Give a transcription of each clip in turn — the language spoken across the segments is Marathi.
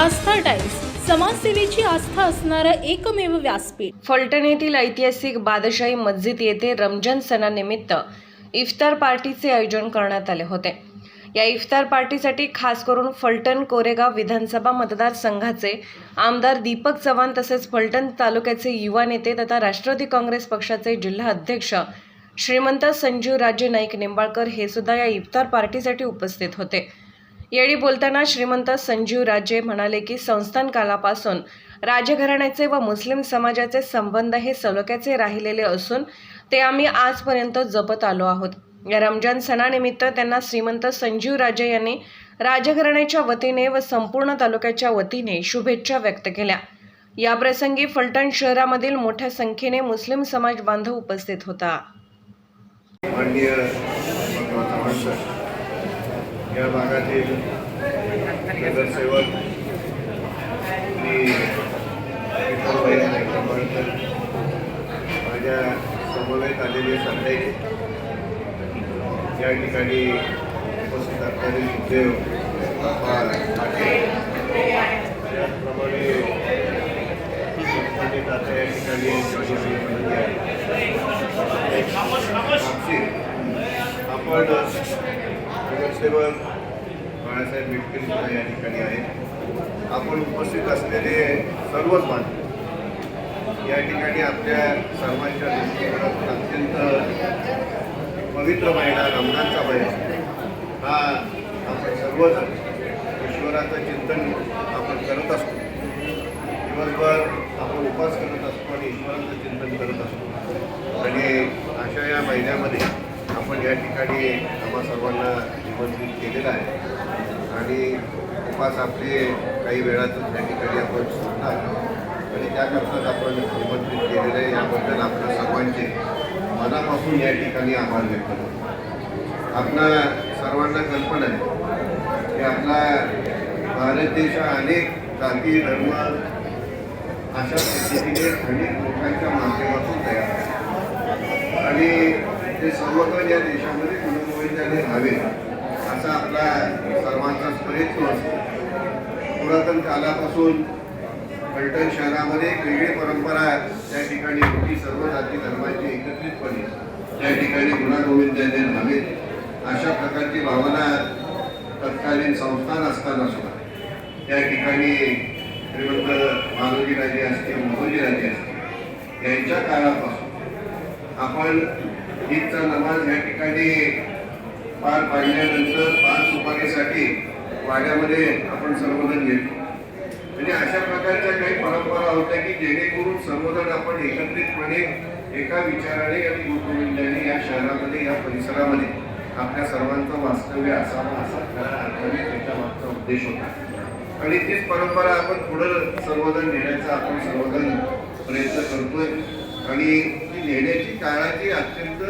आस्था टाइम्स समाजसेवेची आस्था असणारं एकमेव व्यासपीठ. फलटण येथील ऐतिहासिक बादशाही मस्जिद येथे रमजान सणानिमित्त इफ्तार पार्टीचे आयोजन करण्यात आले होते. या इफ्तार पार्टीसाठी खास करून फलटण कोरेगाव विधानसभा मतदारसंघाचे आमदार दीपक चव्हाण तसेच फलटण तालुक्याचे युवा नेते तथा राष्ट्रवादी काँग्रेस पक्षाचे जिल्हा अध्यक्ष श्रीमंत संजीव राजे नाईक निंबाळकर हे सुद्धा या इफ्तार पार्टीसाठी उपस्थित होते. यावेळी बोलताना श्रीमंत संजीव राजे म्हणाले की संस्थान कालापासून राजघराण्याचे व मुस्लिम समाजाचे संबंध हे सलोख्याचे राहिलेले असून ते आम्ही आजपर्यंत जपत आलो आहोत. या रमजान सणानिमित्त त्यांना श्रीमंत संजीव राजे यांनी राजघराण्याच्या वतीने व संपूर्ण तालुक्याच्या वतीने शुभेच्छा व्यक्त केल्या. याप्रसंगी फलटण शहरामधील मोठ्या संख्येने मुस्लिम समाज बांधव उपस्थित होता. या भागातील नगरसेवक मी माझ्या समवेत आलेले संध्याचे या ठिकाणी उपस्थित असणारे सुखदेव त्याचप्रमाणे आता या ठिकाणी आपण नगरसेवक बाळासाहेब मेटकर सुद्धा या ठिकाणी आहेत. आपण उपस्थित असलेले सर्वच बांधव या ठिकाणी आपल्या सर्वांच्या दृष्टिकोनातून अत्यंत पवित्र महिना रमणांचा महिना हा आपण सर्वच ईश्वराचं चिंतन आपण करत असतो. दिवसभर आपण उपास करत असतो आणि ईश्वराचं चिंतन करत असतो. आणि अशा या महिन्यामध्ये आपण या ठिकाणी आम्हा सर्वांना निमंत्रित केलेलं आहे. आणि उपास आपले काही वेळातच त्या ठिकाणी आपण सोडणार. आणि त्याकरताच आपण निमंत्रित केलेलं आहे. याबद्दल आपल्या सर्वांचे मनापासून या ठिकाणी आभार व्यक्त करतो. आपणा सर्वांना कल्पना आहे की आपला भारत देश हा अनेक जाती धर्म अशा पद्धतीने अनेक लोकांच्या माध्यमातून तयार आहे. आणि ते सर्वत्र या देशामध्ये त्याने व्हावे असा आपला सर्वांचाच प्रयत्न असतो. पुरातन कालापासून फलटण शहरामध्ये एक वेगळी परंपरा त्या ठिकाणी होती. सर्व जाती धर्माची एकत्रितपणे त्या ठिकाणी गुणागोविंदाने व्हावेत अशा प्रकारची भावना तत्कालीन संस्थान असताना सुद्धा. त्या ठिकाणी श्रीमंत मालोजी राजे असतील मोहजी राजे असतील यांच्या काळापासून आपण ईदचा नमाज या ठिकाणी पार पाडल्यानंतर पार सुपारीसाठी वाड्यामध्ये आपण सर्वजण घेतो. म्हणजे अशा प्रकारच्या काही परंपरा होत्या की जेणेकरून सर्वजण आपण एकत्रितपणे एका विचाराने आणि गुरुगोविंदाने या शहरामध्ये या परिसरामध्ये आपल्या सर्वांचं वास्तव्य असावं असा खऱ्या अर्थाने त्याच्या मागचा उद्देश होता. आणि तीच परंपरा आपण पुढं सर्वजण नेण्याचा आपण सर्वजण प्रयत्न करतोय. आणि ती नेण्याची काळाची अत्यंत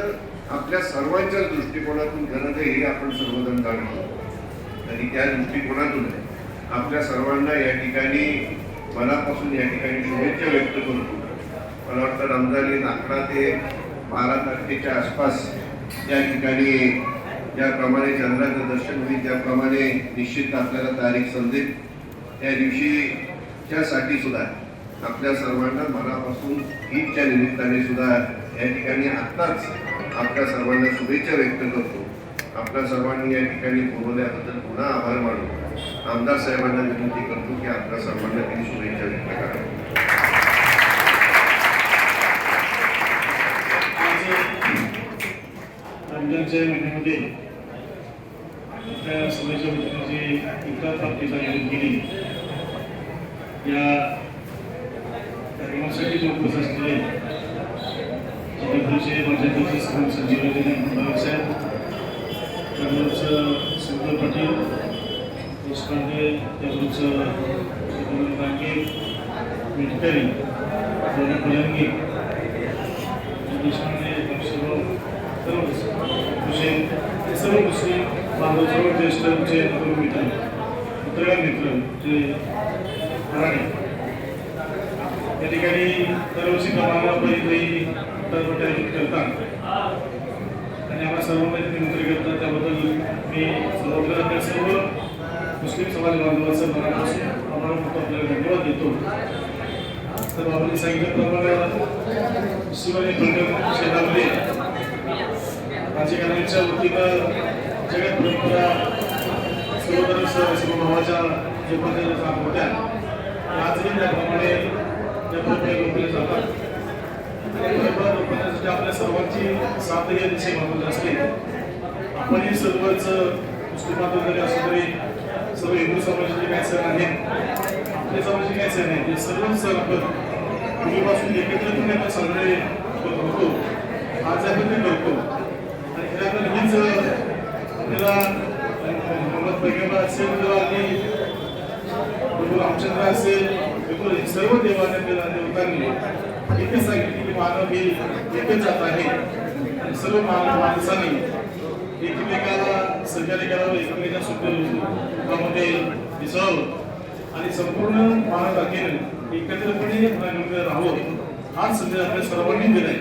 आपल्या सर्वांच्या दृष्टिकोनातून घडत हे आपण सर्वजण जाणतो आणि त्या दृष्टिकोनातून आपल्या सर्वांना या ठिकाणी मनापासून या ठिकाणी शुभेच्छा व्यक्त करतो मला वाटतं रमजान अकरा ते बारा तारखेच्या आसपास या ठिकाणी ज्याप्रमाणे चंद्राचं दर्शन होईल त्याप्रमाणे निश्चित आपल्याला तारीख समजेल. त्या दिवशीच्यासाठी सुद्धा आपल्या सर्वांना मनापासून ईदच्या निमित्ताने सुद्धा या ठिकाणी आत्ताच आपल्या सर्वांना शुभेच्छा व्यक्त करतो. आपल्या सर्वांनी या ठिकाणी बोलवल्याबद्दल पुन्हा आभार मानतो आमदार साहेबांना विनंती करतो की आपल्या सर्वांना त्यांनी शुभेच्छा व्यक्त कराव्या रमजानच्या महिन्यामध्ये आपल्या समाजाच्या वतीने जी इफ्तार प्राप्तीचं आयोजन केली या कार्यक्रमासाठी जे उपस्थित असलेले जिल्ह्याचे माझ्याकडचे सर्व संजीवनी मंडळ साहेब त्याबरोबरचं सुंदर पाटील देशपांडे त्याबरोबरचं रांगे मिटकरी फलंगी देशपांडे हुसेन हे सर्व मुस्लिम बांधव सर्व ज्येष्ठ आमचे मित्र पत्रकार मित्र जे मराठी. या ठिकाणी दरवर्षी प्रमाणात काही आयोजित करतात. आणि आम्हाला सर्व माहिती निमंत्रित करतात त्याबद्दल मी सर्व सर्व मुस्लिम समाज बांधवांचं मनापासून आपल्याला धन्यवाद देतो. तर बाबांनी सांगितल्याप्रमाणे शिवाजी फलटण क्षेत्रामध्ये राजकारणाच्या वतीनं जगत परंपरा सर्वधर्म सर्वभावाच्या जोपासल्या जात होत्या आजही त्याप्रमाणे त्या परंपरा जोपल्या जातात. आणि आपल्या सर्वांची साथ या दिशे महत्वाची असते. आपणही सर्वच मुस्लिम बांधव जरी असलो तरी सर्व हिंदू समाजाचे काय सण आहेत आपल्या समाजाचे काय सण आहेत सर्व सण आपण पूर्वीपासून एकत्रितपणे आपण साजरे करत होतो आज आपण ते करतो. आणि खऱ्या हीच आपल्याला मोहम्मद पैगंबर असेल किंवा आणि प्रभू रामचंद्र असेल सर्व देवाने देवतांनी एकच सांगितले की मानव ही एकच जात आहे आणि सर्व मानव माणसांनी एकमेकाला सहकार्य करावं एकमेकाच्या सुखामध्ये मिसळावं आणि संपूर्ण मानव जातीनं एकत्रपणे राहावं हाच संदेश आपल्या सर्वांनी दिलाय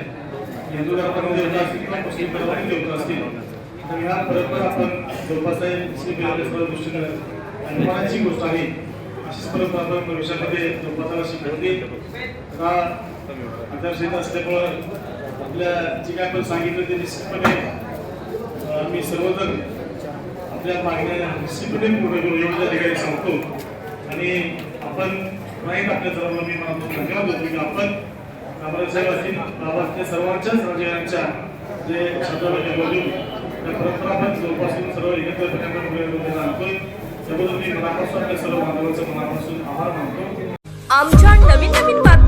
हिंदू धर्मामध्ये देवता असतील किंवा मुस्लिम धर्माने देवता असतील तर ह्या परंपरा आपण जोपासाय मुस्लिम सर्व दृष्टीनं अभिमानाची गोष्ट आहे अशीच परंपरा आपण भविष्यामध्ये जोपासायला शिकवली हा आचारसंहिता असल्यामुळं आपल्या जे काय आपण सांगितलं ते निश्चितपणे आम्ही सर्वजण आपल्या मागण्या निश्चितपणे पूर्ण करू एवढं त्या ठिकाणी सांगतो. आणि आपण नाही आपल्या सर्वांना मी मानतो धन्यवाद देतो. की आपण बाबासाहेब साहेब असतील बाबा सर्वांच्याच राजकारणाच्या जे शब्दामध्ये बोलू त्या परंपरा आपण जोपासून सर्व एकत्रपणे प्रयत्न पुढे जाणतोय त्याबद्दल मी मनापासून आपल्या सर्व बांधवांचं मनापासून आभार मानतो. आमच्या नवीन नवीन